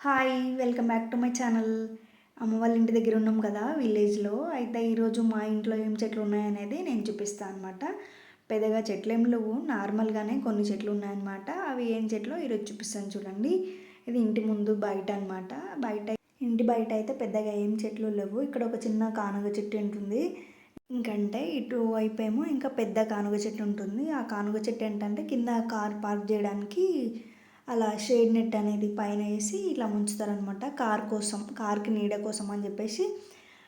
Hi welcome back to my channel. అమ్మ వాళ్ళ ఇంటి దగ్గర ఉన్నాం కదా విలేజ్లో. అయితే ఈరోజు మా ఇంట్లో ఏం చెట్లు ఉన్నాయనేది నేను చూపిస్తాను అనమాట పెద్దగా చెట్లు ఏం లేవు నార్మల్గానే కొన్ని చెట్లు ఉన్నాయన్నమాట. అవి ఏం చెట్లు? ఈరోజు చూపిస్తాను చూడండి. ఇది ఇంటి ముందు బయట అనమాట బయట ఇంటి బయట అయితే పెద్దగా ఏం చెట్లు లేవు. ఇక్కడ ఒక చిన్న కానుగ చెట్టు ఉంటుంది. ఇంకంటే ఇటు వైపు ఏమో ఇంకా పెద్ద కానుగ చెట్టు ఉంటుంది. ఆ కానుగ చెట్టు ఏంటంటే కింద కార్ పార్క్ చేయడానికి అలా షేడ్ నెట్ అనేది పైన వేసి ఇట్లా ముంచుతారనమాట. కార్ కోసం కార్కి నీడ కోసం అని చెప్పేసి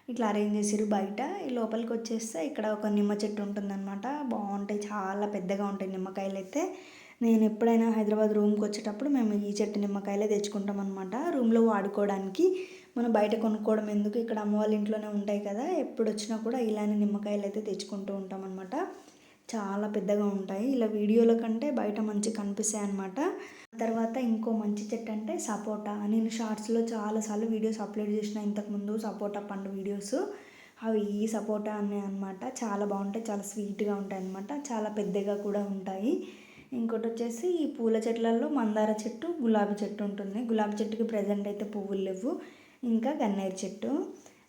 ఇట్లా అరేంజ్ చేసిరు బయట. ఈ లోపలికి వచ్చేస్తే ఇక్కడ ఒక నిమ్మ చెట్టు ఉంటుందన్నమాట. బాగుంటాయి చాలా పెద్దగా ఉంటాయి నిమ్మకాయలు అయితే. నేను ఎప్పుడైనా హైదరాబాద్ రూమ్కి వచ్చేటప్పుడు మేము ఈ చెట్టు నిమ్మకాయలే తెచ్చుకుంటాం అనమాట రూమ్లో వాడుకోవడానికి మనం బయట కొనుక్కోవడం ఎందుకు? ఇక్కడ అమ్మ వాళ్ళ ఇంట్లోనే ఉంటాయి కదా. ఎప్పుడు వచ్చినా కూడా ఇలానే నిమ్మకాయలు అయితే తెచ్చుకుంటూ ఉంటాం అనమాట చాలా పెద్దగా ఉంటాయి. ఇలా వీడియోల కంటే బయట మంచి కనిపిస్తాయి అనమాట తర్వాత ఇంకో మంచి చెట్టు అంటే సపోటా. నేను షార్ట్స్లో చాలాసార్లు వీడియోస్ అప్లోడ్ చేసిన ఇంతకుముందు సపోటా పండు వీడియోస్. అవి ఈ సపోటా అనే అనమాట చాలా బాగుంటాయి. చాలా స్వీట్గా ఉంటాయి అనమాట చాలా పెద్దగా కూడా ఉంటాయి. ఇంకోటి వచ్చేసి ఈ పూల చెట్లలో మందార చెట్టు గులాబీ చెట్టు ఉంటుంది. గులాబీ చెట్టుకి ప్రజెంట్ అయితే పువ్వులు లేవు. ఇంకా గన్నేరు చెట్టు.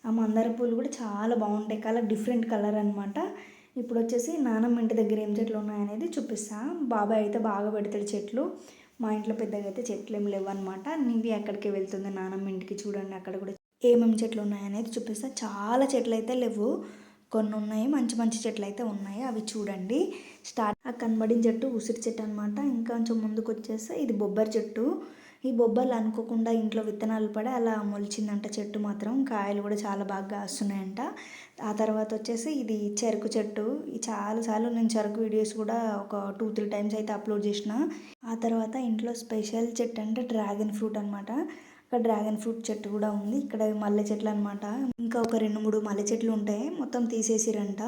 ఆ మందార పూలు కూడా చాలా బాగుంటాయి. కలర్ డిఫరెంట్ కలర్ అనమాట ఇప్పుడు వచ్చేసి నానమ్మ ఇంటి దగ్గర ఏం చెట్లు ఉన్నాయనేది చూపిస్తా. బాబాయ్ అయితే బాగా పెడతాడు చెట్లు. మా ఇంట్లో పెద్దగా అయితే చెట్లు ఏం లేవు అనమాట నీవి ఎక్కడికి వెళ్తుంది? నానమ్మ ఇంటికి చూడండి అక్కడ కూడా ఏమేమి చెట్లు ఉన్నాయనేది చూపిస్తా. చాలా చెట్లు అయితే లేవు. కొన్ని ఉన్నాయి మంచి మంచి చెట్లు అయితే ఉన్నాయి. అవి చూడండి. స్టార్ట్ ఆ కనబడిన చెట్టు ఉసిరి చెట్టు అనమాట ఇంకా కొంచెం ముందుకు వచ్చేస్తే ఇది బొబ్బరి చెట్టు. ఈ బొబ్బర్లు అనుకోకుండా ఇంట్లో విత్తనాలు పడి అలా మొలిచిందంట చెట్టు మాత్రం. కాయలు కూడా చాలా బాగా కాస్తున్నాయంట. ఆ తర్వాత వచ్చేసి ఇది చెరుకు చెట్టు. చాలాసార్లు నేను చెరుకు వీడియోస్ కూడా ఒక టూ త్రీ టైమ్స్ అయితే అప్లోడ్ చేసిన. ఆ తర్వాత ఇంట్లో స్పెషల్ చెట్టు అంటే డ్రాగన్ ఫ్రూట్ అనమాట ఇక్కడ డ్రాగన్ ఫ్రూట్ చెట్టు కూడా ఉంది. ఇక్కడ మల్లె చెట్లు అనమాట ఇంకా ఒక రెండు మూడు మల్లె చెట్లు ఉంటాయి. మొత్తం తీసేసిరంట.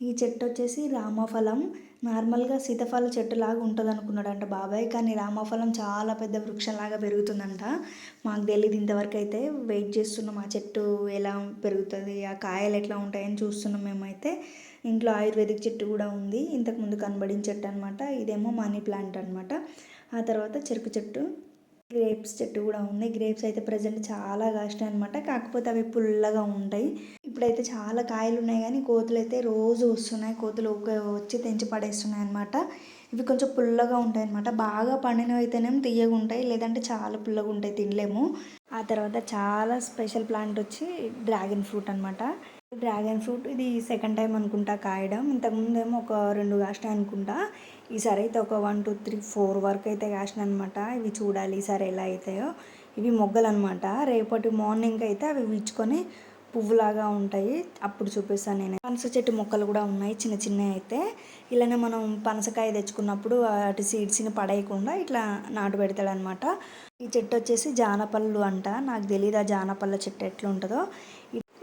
ఈ చెట్టు వచ్చేసి రామఫలం. నార్మల్గా సీతాఫల చెట్టు లాగా ఉంటుంది అనుకున్నాడంట బాబాయ్ కానీ రామఫలం చాలా పెద్ద వృక్షంలాగా పెరుగుతుందంట. మాకు తెలియదు ఇంతవరకు అయితే వెయిట్ చేస్తున్నాం ఆ చెట్టు ఎలా పెరుగుతుంది ఆ కాయలు ఎట్లా ఉంటాయని చూస్తున్నాం మేమైతే. ఇంట్లో ఆయుర్వేదిక్ చెట్టు కూడా ఉంది. ఇంతకుముందు కనబడిన చెట్టు అనమాట ఇదేమో మనీ ప్లాంట్ అనమాట ఆ తర్వాత చెరుకు చెట్టు గ్రేప్స్ చెట్టు కూడా ఉంది గ్రేప్స్ అయితే ప్రజెంట్ చాలా కాసినాయి అనమాట కాకపోతే అవి పుల్లగా ఉంటాయి. ఇప్పుడైతే చాలా కాయలు ఉన్నాయి కానీ కోతులు అయితే రోజు వస్తున్నాయి. కోతులు వచ్చి తెంచి పడేస్తున్నాయి అనమాట ఇవి కొంచెం పుల్లగా ఉంటాయి అనమాట బాగా పండినవి అయితేనేమో తీయగా ఉంటాయి. లేదంటే చాలా పుల్లగా ఉంటాయి తినలేము. ఆ తర్వాత చాలా స్పెషల్ ప్లాంట్ వచ్చి డ్రాగన్ ఫ్రూట్ అనమాట డ్రాగన్ ఫ్రూట్ ఇది సెకండ్ టైం అనుకుంటా కాయడం. ఇంతకుముందు ఏమో ఒక రెండు కాసినాయి అనుకుంటా. ఈసారి అయితే ఒక వన్ టూ త్రీ ఫోర్ వరకు అయితే కాసిన అనమాట ఇవి చూడాలి ఈసారి ఎలా అవుతాయో ఇవి మొగ్గలు అనమాట రేపటి మార్నింగ్ అయితే అవి విచ్చుకొని పువ్వులాగా ఉంటాయి. అప్పుడు చూపిస్తాను నేను. పనస చెట్టు మొక్కలు కూడా ఉన్నాయి. చిన్న చిన్నవి అయితే. ఇలానే మనం పనసకాయ తెచ్చుకున్నప్పుడు వాటి సీడ్స్ని పడేయకుండా ఇట్లా నాటు పెడతాడనమాట ఈ చెట్టు వచ్చేసి జానపళ్ళు అంట. నాకు తెలియదు ఆ జానపళ్ళ చెట్టు ఎట్లా ఉంటుందో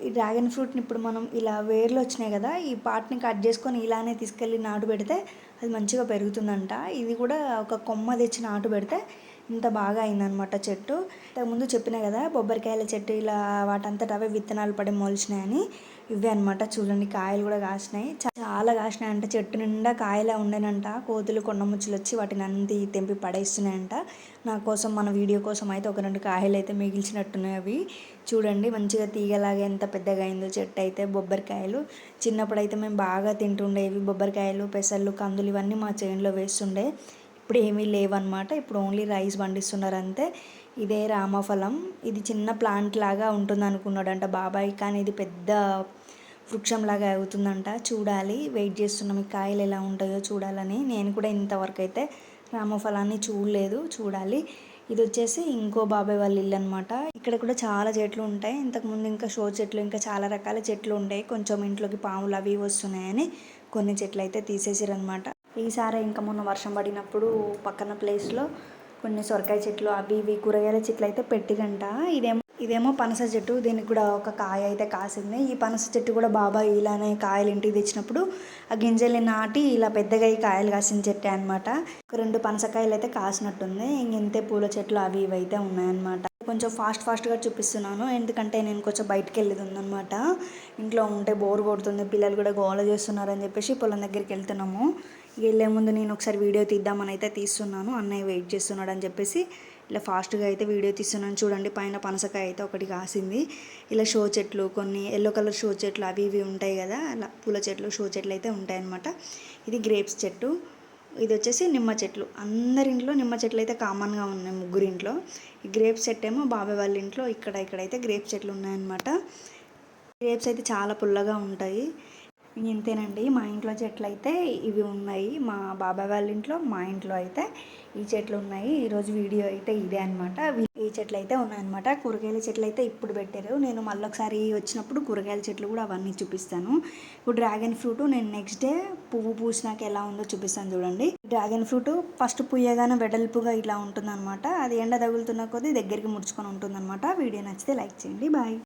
ఈ డ్రాగన్ ఫ్రూట్ని ఇప్పుడు మనం ఇలా వేర్లు వచ్చినాయి కదా ఈ పార్ట్ని కట్ చేసుకొని ఇలానే తీసుకెళ్ళి నాటు పెడితే అది మంచిగా పెరుగుతుందంట. ఇది కూడా ఒక కొమ్మ తెచ్చి నాటు పెడితే ఇంత బాగా అయిందనమాట చెట్టు. ఇంతకుముందు చెప్పిన కదా బొబ్బరికాయల చెట్టు ఇలా వాటంతట అవే విత్తనాలు పడి మొలిచినాయని. ఇవే అనమాట చూడండి కాయలు కూడా కాసినాయి. చాలా కాసినాయి అంట చెట్టు నిండా కాయలే ఉండేనంట. కోతులు కొండముచ్చులు వచ్చి వాటిని అంతి తెంపి పడేస్తున్నాయంట. నా కోసం మన వీడియో కోసం అయితే ఒక రెండు కాయలు అయితే మిగిల్చినట్టున్నాయి అవి. చూడండి మంచిగా తీగలాగా ఎంత పెద్దగా అయిందో చెట్టు అయితే బొబ్బరికాయలు. చిన్నప్పుడు అయితే మేము బాగా తింటుండేవి బొబ్బరికాయలు పెసర్లు కందులు ఇవన్నీ మా చేనులో వేస్తుండే. ఇప్పుడు ఏమీ లేవన్నమాట. ఇప్పుడు ఓన్లీ రైస్ పండిస్తున్నారు అంతే ఇదే రామఫలం. ఇది చిన్న ప్లాంట్ లాగా ఉంటుంది అనుకున్నాడంట బాబాయ్. కానీ ఇది పెద్ద వృక్షంలాగా అవుతుందంట. చూడాలి. వెయిట్ చేస్తున్నాం. ఈ కాయలు ఎలా ఉంటాయో చూడాలని. నేను కూడా ఇంతవరకు అయితే రామఫలాన్ని చూడలేదు. చూడాలి. ఇది వచ్చేసి ఇంకో బాబాయ్ వాళ్ళ ఇల్లు అనమాట ఇక్కడ కూడా చాలా చెట్లు ఉంటాయి. ఇంతకుముందు ఇంకా షో చెట్లు ఇంకా చాలా రకాల చెట్లు ఉంటాయి కొంచెం ఇంట్లోకి పాములు అవి వస్తున్నాయని కొన్ని చెట్లు అయితే తీసేసారనమాట ఈసారి ఇంకా మొన్న వర్షం పడినప్పుడు పక్కన ప్లేస్లో కొన్ని సొరకాయ చెట్లు అవి ఇవి కూరగాయల చెట్లు అయితే పెట్టిగంట ఇదేమో ఇదేమో పనస చెట్టు దీనికి కూడా ఒక కాయ అయితే కాసింది. ఈ పనస చెట్టు కూడా బాబాయ్ ఇలానే కాయలు ఇంటికి తెచ్చినప్పుడు ఆ గింజల్ని నాటి ఇలా పెద్దగా ఈ కాయలు కాసిన చెట్టే అనమాట ఒక రెండు పనసకాయలు అయితే కాసినట్టుంది. ఇంకెంతే పూల చెట్లు అవి ఇవి అయితే ఉన్నాయన్నమాట. కొంచెం ఫాస్ట్ ఫాస్ట్గా చూపిస్తున్నాను. ఎందుకంటే నేను కొంచెం బయటకు వెళ్ళేది ఉందన్నమాట. ఇంట్లో ఉంటే బోర్ కొడుతుంది పిల్లలు కూడా గోల చేస్తున్నారని చెప్పేసి పొలం దగ్గరికి వెళ్తున్నాము. వెళ్ళే ముందు నేను ఒకసారి వీడియో తీద్దామని అయితే తీస్తున్నాను. అన్నయ్య వెయిట్ చేస్తున్నాడు అని చెప్పేసి ఇలా ఫాస్ట్గా అయితే వీడియో తీస్తున్నాను. చూడండి పైన పనసకాయ అయితే ఒకటి కాసింది. ఇలా షో చెట్లు కొన్ని ఎల్లో కలర్ షో చెట్లు అవి ఇవి ఉంటాయి కదా అలా పూల చెట్లు షో చెట్లు అయితే ఉంటాయన్నమాట ఇది గ్రేప్స్ చెట్టు. ఇది వచ్చేసి నిమ్మ చెట్లు. అందరి ఇంట్లో నిమ్మ చెట్లు అయితే కామన్గా ఉన్నాయి ముగ్గురింట్లో. ఈ గ్రేప్స్ చెట్టు ఏమో బాబాయ్ వాళ్ళ ఇంట్లో ఇక్కడ ఇక్కడైతే గ్రేప్స్ చెట్లు ఉన్నాయన్నమాట. గ్రేప్స్ అయితే చాలా పుల్లగా ఉంటాయి. ఇంతేనండి. మా ఇంట్లో చెట్లు అయితే ఇవి ఉన్నాయి. మా బాబాయ్ వాళ్ళ ఇంట్లో మా ఇంట్లో అయితే ఈ చెట్లు ఉన్నాయి. ఈరోజు వీడియో అయితే ఇదే అనమాట ఈ చెట్లు అయితే ఉన్నాయన్నమాట. కూరగాయల చెట్లు అయితే ఇప్పుడు పెట్టారు. నేను మళ్ళీ ఒకసారి వచ్చినప్పుడు కూరగాయల చెట్లు కూడా అవన్నీ చూపిస్తాను. ఇప్పుడు డ్రాగన్ ఫ్రూట్ నేను నెక్స్ట్ డే పువ్వు పూసినాక ఎలా ఉందో చూపిస్తాను చూడండి. డ్రాగన్ ఫ్రూట్ ఫస్ట్ పుయ్యగానే వెడల్పుగా ఇలా ఉంటుందన్నమాట. అది ఎండ తగులుతున్న కొద్దీ దగ్గరికి ముడుచుకొని ఉంటుందన్నమాట. వీడియో నచ్చితే లైక్ చేయండి. బాయ్.